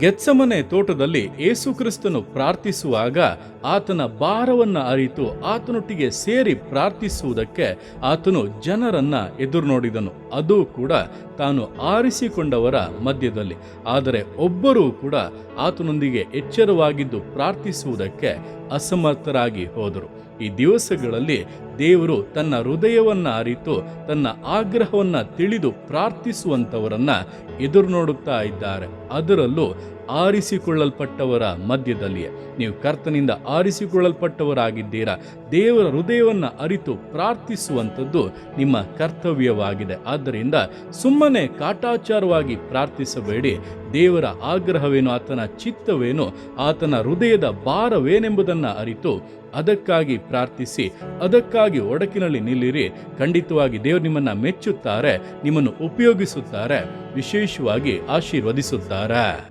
Gethsemane ತೋಟದಲ್ಲಿ ಏಸುಕ್ರಿಸ್ತನು ಪ್ರಾರ್ಥಿಸುವಾಗ ಆತನ ಭಾರವನ್ನು ಅರಿತು ಆತನೊಟ್ಟಿಗೆ ಸೇರಿ ಪ್ರಾರ್ಥಿಸುವುದಕ್ಕೆ ಆತನು ಜನರನ್ನ ಎದುರು ನೋಡಿದನು ಅದು ಕೂಡ ತಾನು ಆರಿಸಿಕೊಂಡವರ ಮಧ್ಯದಲ್ಲಿ. ಆದರೆ ಒಬ್ಬರೂ ಕೂಡ ಆತನೊಂದಿಗೆ ಎಚ್ಚರವಾಗಿದ್ದು ಪ್ರಾರ್ಥಿಸುವುದಕ್ಕೆ ಅಸಮರ್ಥರಾಗಿ ಹೋದರು. ಈ ದಿವಸಗಳಲ್ಲಿ ದೇವರು ತನ್ನ ಹೃದಯವನ್ನು ಅರಿತು ತನ್ನ ಆಗ್ರಹವನ್ನು ತಿಳಿದು ಪ್ರಾರ್ಥಿಸುವಂಥವರನ್ನು ಎದುರು ನೋಡುತ್ತಾ ಇದ್ದಾರೆ. ಅದರಲ್ಲೂ ಆರಿಸಿಕೊಳ್ಳಲ್ಪಟ್ಟವರ ಮಧ್ಯದಲ್ಲಿಯೇ. ನೀವು ಕರ್ತನಿಂದ ಆರಿಸಿಕೊಳ್ಳಲ್ಪಟ್ಟವರಾಗಿದ್ದೀರಾ. ದೇವರ ಹೃದಯವನ್ನು ಅರಿತು ಪ್ರಾರ್ಥಿಸುವಂಥದ್ದು ನಿಮ್ಮ ಕರ್ತವ್ಯವಾಗಿದೆ. ಆದ್ದರಿಂದ ಸುಮ್ಮನೆ ಕಾಟಾಚಾರವಾಗಿ ಪ್ರಾರ್ಥಿಸಬೇಡಿ. ದೇವರ ಆಗ್ರಹವೇನು, ಆತನ ಚಿತ್ತವೇನು, ಆತನ ಹೃದಯದ ಭಾರವೇನೆಂಬುದನ್ನು ಅರಿತು ಅದಕ್ಕಾಗಿ ಪ್ರಾರ್ಥಿಸಿ, ಅದಕ್ಕಾಗಿ ಒಡಕಿನಲ್ಲಿ ನಿಲ್ಲಿರಿ. ಖಂಡಿತವಾಗಿ ದೇವರು ನಿಮ್ಮನ್ನ ಮೆಚ್ಚುತ್ತಾರೆ, ನಿಮ್ಮನ್ನು ಉಪಯೋಗಿಸುತ್ತಾರೆ, ವಿಶೇಷವಾಗಿ ಆಶೀರ್ವದಿಸುತ್ತಾರೆ.